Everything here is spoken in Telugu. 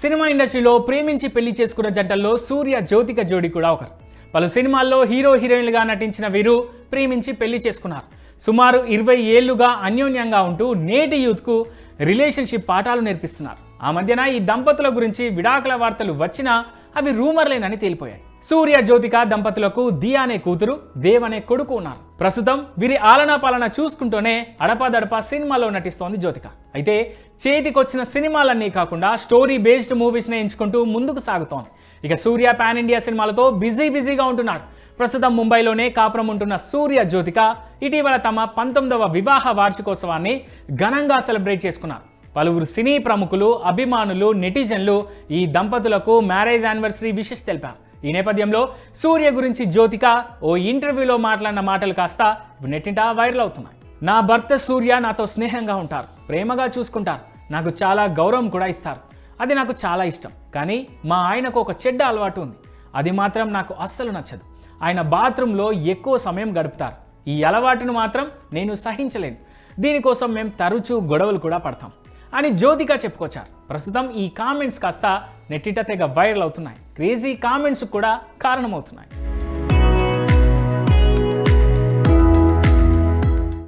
సినిమా ఇండస్ట్రీలో ప్రేమించి పెళ్ళి చేసుకున్న జంటల్లో సూర్య జ్యోతిక జోడి కూడా ఒకరు. పలు సినిమాల్లో హీరో హీరోయిన్లుగా నటించిన వీరు ప్రేమించి పెళ్ళి చేసుకున్నారు. సుమారు ఇరవై ఏళ్ళుగా అన్యోన్యంగా ఉంటూ నేటి యూత్కు రిలేషన్షిప్ పాఠాలు నేర్పిస్తున్నారు. ఆ మధ్యన ఈ దంపతుల గురించి విడాకుల వార్తలు వచ్చినా అవి రూమర్లేనని తేలిపోయాయి. సూర్య జ్యోతిక దంపతులకు దియా అనే కూతురు దేవ్ అనే కొడుకు ఉన్నారు. ప్రస్తుతం వీరి ఆలనా పాలన చూసుకుంటూనే అడపాదడపా సినిమాలో నటిస్తోంది జ్యోతిక. అయితే చేతికొచ్చిన సినిమాలన్నీ కాకుండా స్టోరీ బేస్డ్ మూవీస్ని ఎంచుకుంటూ ముందుకు సాగుతోంది. ఇక సూర్య పాన్ ఇండియా సినిమాలతో బిజీ బిజీగా ఉంటున్నాడు ప్రస్తుతం ముంబైలోనే కాపురం ఉంటున్న సూర్య జ్యోతిక ఇటీవల తమ పంతొమ్మిదవ వివాహ వార్షికోత్సవాన్ని ఘనంగా సెలబ్రేట్ చేసుకున్నారు. పలువురు సినీ ప్రముఖులు అభిమానులు నెటిజన్లు ఈ దంపతులకు మ్యారేజ్ యానివర్సరీ విషెస్ తెలిపారు. ఈ నేపథ్యంలో సూర్య గురించి జ్యోతిక ఓ ఇంటర్వ్యూలో మాట్లాడిన మాటలు కాస్త ఇప్పుడు నెట్టింటా వైరల్ అవుతున్నాయి. నా భర్త సూర్య నాతో స్నేహంగా ఉంటారు. ప్రేమగా చూసుకుంటారు. నాకు చాలా గౌరవం కూడా ఇస్తారు. అది నాకు చాలా ఇష్టం. కానీ మా ఆయనకు ఒక చెడ్డ అలవాటు ఉంది. అది మాత్రం నాకు అస్సలు నచ్చదు. ఆయన బాత్రూంలో ఎక్కువ సమయం గడుపుతారు. ఈ అలవాటును మాత్రం నేను సహించలేను. దీనికోసం మేము తరచూ గొడవలు కూడా పడతాం. అని జ్యోతిక చెప్పుకొచ్చారు. ప్రస్తుతం ఈ కామెంట్స్ కాస్త నెట్టిట తెగ వైరల్ అవుతున్నాయి. క్రేజీ కామెంట్స్ కూడా కారణమవుతున్నాయి.